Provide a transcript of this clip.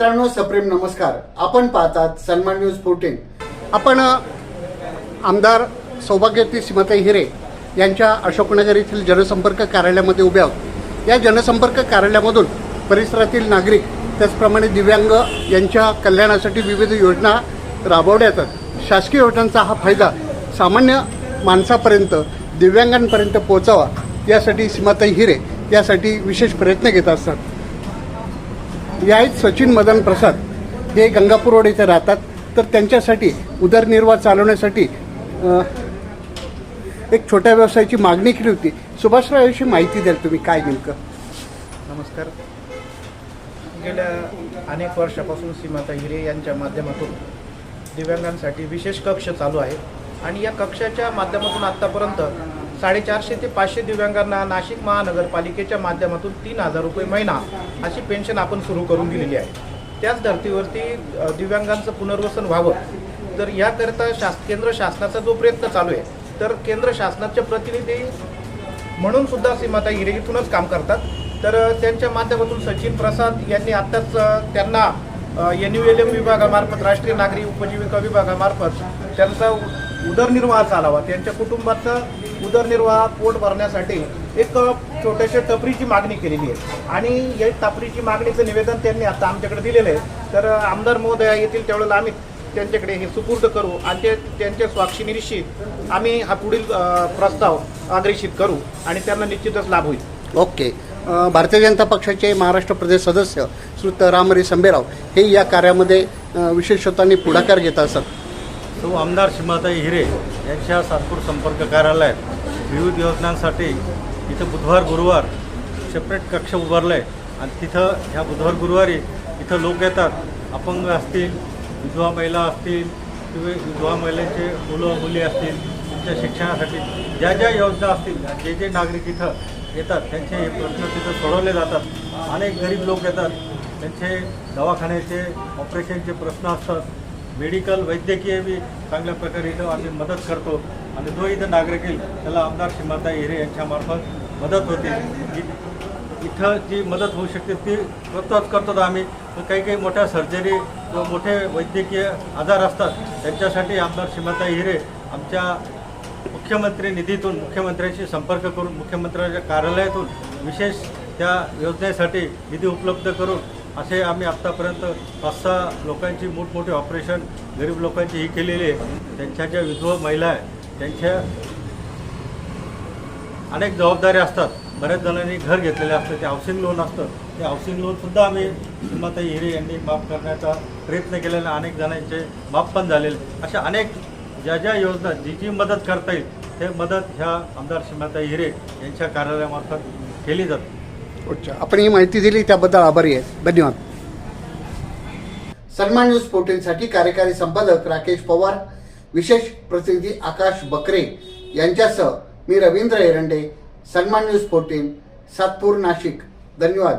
मित्रांनो सप्रेम नमस्कार. आपण पाहतात सन्मान न्यूज फोर्टीन आपण आमदार सौभाग्यवती सीमाताई हिरे यांच्या अशोकनगर येथील जनसंपर्क कार्यालयामध्ये उभे आहोत. या जनसंपर्क कार्यालयामधून परिसरातील नागरिक त्याचप्रमाणे दिव्यांग यांच्या कल्याणासाठी विविध योजना राबवल्या जातात शासकीय योजनांचा हा फायदा सामान्य माणसापर्यंत दिव्यांगांपर्यंत पोहोचावा यासाठी सीमाताई हिरे यासाठी विशेष प्रयत्न घेत असतात. या आहेत सचिन मदन प्रसाद हे गंगापूर रोड इथे राहतात. तर त्यांच्यासाठी उदरनिर्वाह चालवण्यासाठी एक छोट्या व्यवसायाची मागणी केली होती. सुभाषराव याविषयी माहिती द्याल तुम्ही काय नेमकं? नमस्कार. गेल्या अनेक वर्षापासून सीमाता हिरे यांच्या माध्यमातून दिव्यांगांसाठी विशेष कक्ष चालू आहे. आणि या कक्षाच्या माध्यमातून आत्तापर्यंत साडेचारशे ते पाचशे दिव्यांगांना नाशिक महानगरपालिकेच्या माध्यमातून तीन हजार रुपये महिना अशी पेन्शन आपण सुरू करून दिलेली आहे. त्याच धर्तीवरती दिव्यांगांचं पुनर्वसन व्हावं. तर याकरिता शास केंद्र शासनाचा जो प्रयत्न चालू आहे तर केंद्र शासनाचे प्रतिनिधी म्हणून सुद्धा सीमाता हिरे इथूनच काम करतात. तर त्यांच्या माध्यमातून सचिन प्रसाद यांनी आत्ताच त्यांना एन यू एल एम विभागामार्फत राष्ट्रीय नागरी उपजीविका विभागामार्फत त्यांचा उदरनिर्वाह चालावा. त्यांच्या कुटुंबाचा उदरनिर्वाह पोट भरण्यासाठी एक छोट्याशा टपरीची मागणी केलेली आहे. आणि या टपरीची मागणीचं निवेदन त्यांनी आता आमच्याकडे दिलेलं आहे. तर आमदार महोदया येथील त्यावेळेला आम्ही त्यांच्याकडे हे सुपूर्द करू आणि ते त्यांच्या स्वाक्षी निश्चित आम्ही हा पुढील प्रस्ताव अग्रेषित करू आणि त्यांना निश्चितच लाभ होईल. ओके. भारतीय जनता पक्षाचे महाराष्ट्र प्रदेश सदस्य श्रुत रामरी संभेराव हे या कार्यामध्ये विशेषत्वाने पुढाकार घेत असत. तो आमदार सीमाताई हिरे यांच्या सातपूर संपर्क कार्यालयात विविध योजनांसाठी इथं बुधवार गुरुवार सेपरेट कक्ष उभारलं आहे आणि तिथं ह्या बुधवार गुरुवारी इथं लोक येतात. अपंग असतील विधवा महिला असतील किंवा विधवा महिलांचे मुलं मुली असतील त्यांच्या शिक्षणासाठी ज्या ज्या योजना असतील जे जे नागरिक इथं येतात. त्यांचे हे प्रश्न तिथं सोडवले जातात. अनेक गरीब लोक येतात. त्यांचे दवाखान्याचे ऑपरेशनचे प्रश्न असतात. मेडिकल वैद्यकीय बी चांगल्या प्रकारे इथं आम्ही मदत करतो. आणि जो इथं नागरिक येईल त्याला आमदार श्रीमाता हिरे यांच्यामार्फत मदत होते. इथं जी मदत होऊ शकते ती स्वतःच करतो आम्ही. पण काही काही मोठ्या सर्जरी किंवा मोठे वैद्यकीय आजार असतात त्यांच्यासाठी आमदार श्रीमाता हिरे आमच्या मुख्यमंत्री निधीतून मुख्यमंत्र्यांशी संपर्क करून मुख्यमंत्र्यांच्या कार्यालयातून विशेष त्या योजनेसाठी निधी उपलब्ध करून असे आम्ही आत्तापर्यंत पाच सहा लोकांची मोठमोठी ऑपरेशन गरीब लोकांची ही केलेली आहे. त्यांच्या ज्या विधवा महिला आहे त्यांच्या अनेक जबाबदाऱ्या असतात. बऱ्याच जणांनी घर घेतलेले असतं ते हाऊसिंग लोन असतं. ते हाऊसिंग लोनसुद्धा आम्ही सीमाताई हिरे यांनी माफ करण्याचा प्रयत्न केलेला अनेक जणांचे माफ पण झालेले. अशा अनेक ज्या ज्या योजना जी जी मदत करता येईल ते मदत ह्या आमदार सीमाताई हिरे यांच्या कार्यालयामार्फत केली जाते. अच्छा आपण ही माहिती दिली त्याबद्दल आभारी आहे. धन्यवाद. सन्मान न्यूज फोर्टीनसाठी कार्यकारी संपादक राकेश पवार विशेष प्रतिनिधी आकाश बकरे यांच्यासह मी रवींद्र एरंडे सन्मान न्यूज फोर्टीन सातपूर नाशिक. धन्यवाद.